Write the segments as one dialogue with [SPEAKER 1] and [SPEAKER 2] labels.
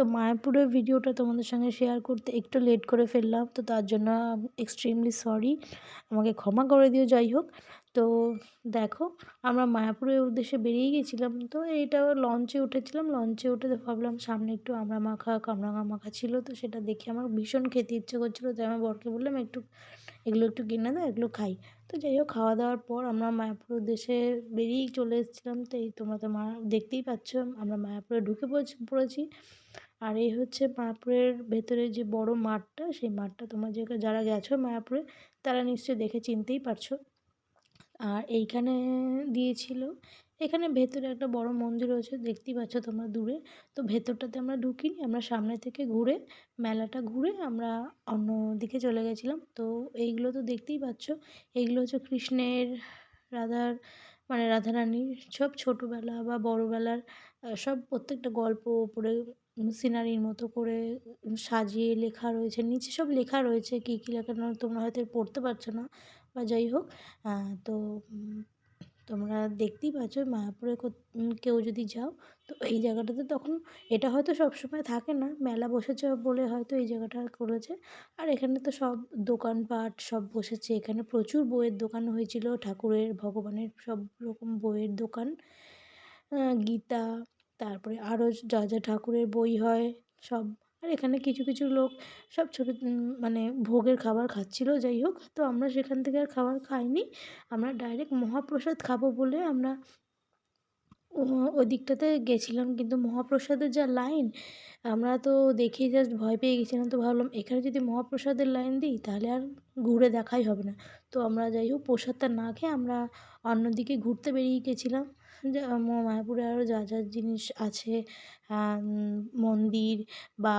[SPEAKER 1] তো মায়াপুরের ভিডিওটা তোমাদের সঙ্গে শেয়ার করতে একটু লেট করে ফেললাম, তো তার জন্য এক্সট্রিমলি সরি আমাকে ক্ষমা করে দিও, যাই হোক। তো দেখো, আমরা মায়াপুরের উদ্দেশ্যে বেরিয়ে গেছিলাম, তো এইটা লঞ্চে উঠেছিলাম। লঞ্চে উঠে ভাবলাম সামনে একটু আমরা মাখা, কামরাঙা মাখা ছিল, তো সেটা দেখে আমার ভীষণ খেতে ইচ্ছে করছিল, তাই আমার বরকে বললাম, একটু, এগুলো একটু কিনে দাও, এগুলো খাই। তো যাই হোক, খাওয়া দাওয়ার পর আমরা মায়াপুর উদ্দেশ্যে বেরিয়েই চলে এসেছিলাম। তো এই তোমরা তো মা, দেখতেই পাচ্ছ, আমরা মায়াপুরে ঢুকে পড়েছি। আর এই হচ্ছে মায়াপুরের ভেতরে যে বড় মাঠটা, সেই মাঠটা তোমরা যে যারা গেছো মায়াপুরে, তারা নিশ্চয়ই দেখে চিনতেই পারছ। আর এইখানে দিয়েছিল, এখানে ভেতরে একটা বড় মন্দির রয়েছে, দেখতেই পাচ্ছ তোমরা দূরে। তো ভেতরটাতে আমরা ঢুকিনি, আমরা সামনে থেকে ঘুরে, মেলাটা ঘুরে আমরা অন্য দিকে চলে গেছিলাম। তো এইগুলো তো দেখতেই পাচ্ছ, এইগুলো হচ্ছে কৃষ্ণের রাধার মানে রাধারানীর সব ছোটোবেলা বা বড়োবেলার সব প্রত্যেকটা গল্প ওপরে সিনারির মতো করে সাজিয়ে লেখা রয়েছে। নিচে সব লেখা রয়েছে, কী কী লেখা তোমরা হয়তো পড়তে পারছ না, বা যাই হোক তো তোমরা দেখতেই পাচ্ছ মায়াপুরে কেউ যদি যাও, তো এই জায়গাটাতে তখন এটা হয়তো সবসময় থাকে না, মেলা বসেছে বলে হয়তো এই জায়গাটা করেছে। আর এখানে তো সব দোকানপাট সব বসেছে, এখানে প্রচুর বইয়ের দোকান হয়েছিল, ঠাকুরের, ভগবানের সব রকম বইয়ের দোকান। গীতা, তারপরে আরও যা যা ঠাকুরের বই হয়, সব আর এখানে কিছু কিছু লোক সব ছোটো মানে ভোগের খাবার খাচ্ছিলো, যাই হোক। তো আমরা সেখান থেকে আর খাবার খাইনি। আমরা ডাইরেক্ট মহাপ্রসাদ খাব বলে আমরা ওই দিকটাতে গেছিলাম কিন্তু মহাপ্রসাদের যা লাইন, আমরা তো দেখেই জাস্ট ভয় পেয়ে গেছিলাম। তো ভাবলাম এখানে যদি মহাপ্রসাদের লাইন দিই তাহলে আর ঘুরে দেখাই হবে না। তো আমরা যাই হোক প্রসাদটা না খেয়ে আমরা অন্যদিকে ঘুরতে বেরিয়ে গেছিলাম। যা মায়াপুরে আরও যা যা জিনিস আছে মন্দির বা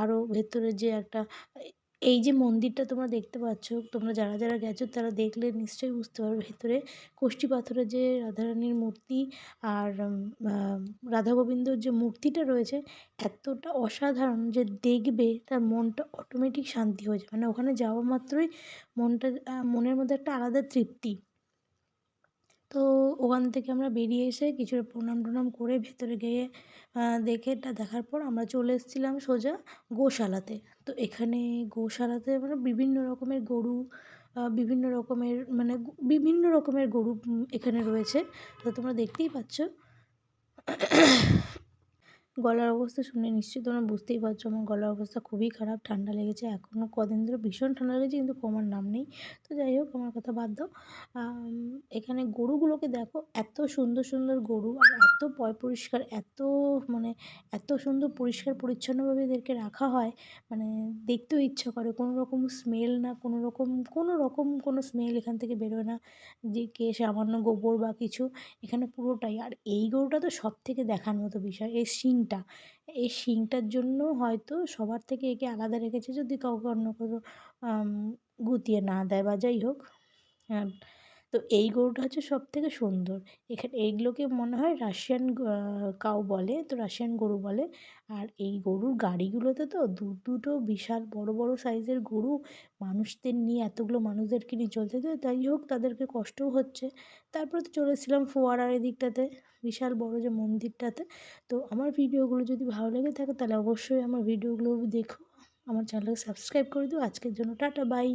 [SPEAKER 1] আরও ভেতরে যে একটা এই যে মন্দিরটা তোমরা দেখতে পাচ্ছ, তোমরা যারা যারা গেছো তারা দেখলে নিশ্চয়ই বুঝতে পারবে ভেতরে কষ্টি পাথরের যে রাধারানীর মূর্তি আর রাধা গোবিন্দর যে মূর্তিটা রয়েছে এতটা অসাধারণ যে দেখবে তার মনটা অটোমেটিক শান্তি হয়ে যাবে। মানে ওখানে যাওয়া মাত্রই মনটা মনের মধ্যে একটা আলাদা তৃপ্তি। ওখান থেকে আমরা বেরিয়ে এসে কিছুটা প্রণাম টনাম করে ভেতরে গিয়ে দেখে এটা দেখার পর আমরা চলে এসেছিলাম সোজা গোশালাতে। তো এখানে গোশালাতে মানে বিভিন্ন রকমের গরু বিভিন্ন রকমের মানে বিভিন্ন রকমের গরু এখানে রয়েছে। তো তোমরা দেখতেই পাচ্ছ। গলার অবস্থা শুনে নিশ্চয়ই তোমরা বুঝতেই পারছ, আমার গলার অবস্থা খুবই খারাপ, ঠান্ডা লেগেছে এখনও কদিন ধরে ভীষণ ঠান্ডা লেগেছে, কিন্তু কমার নাম নেই। তো যাই হোক, আমার কথা বাদ দাও। এখানে গরুগুলোকে দেখো, এত সুন্দর সুন্দর গরু আর এত পয় পরিষ্কার, এত মানে এত সুন্দর পরিষ্কার পরিচ্ছন্নভাবে এদেরকে রাখা হয় মানে দেখতেও ইচ্ছা করে কোনো রকম স্মেল না কোনো রকম কোনো রকম কোনো স্মেল এখান থেকে বেরোয় না, যে কে সামান্য গোবর বা কিছু, এখানে পুরোটাই। আর এই গরুটা তো সব থেকে দেখার মতো বিষয়, এই শিংটা। এই শিংটার জন্য হয়তো সবার থেকে একে আলাদা রেখেছে যদি কাউকে অন্য কোনো গুতিয়ে না দেয় বা যাই হোক হ্যাঁ। তো এই গরুটা হচ্ছে সব থেকে সুন্দর। এখানে এইগুলোকে মনে হয় রাশিয়ান কাউ বলে, তো রাশিয়ান গরু বলে। আর এই গরুর গাড়িগুলোতে তো দু, দুটো বিশাল বড় বড় সাইজের গরু মানুষদের নিয়ে এতগুলো মানুষদেরকে নিয়ে চলতে তো তাই হোক তাদেরকে কষ্টও হচ্ছে। তারপরে তো চলেছিলাম ফোয়ারার এদিকটাতে, বিশাল বড় যে মন্দিরটাতে। তো আমার ভিডিওগুলো যদি ভালো লেগে থাকে তাহলে অবশ্যই আমার ভিডিওগুলো দেখো। আমার চ্যানেলকে সাবস্ক্রাইব করে দিও। আজকের জন্য টাটা, বাই।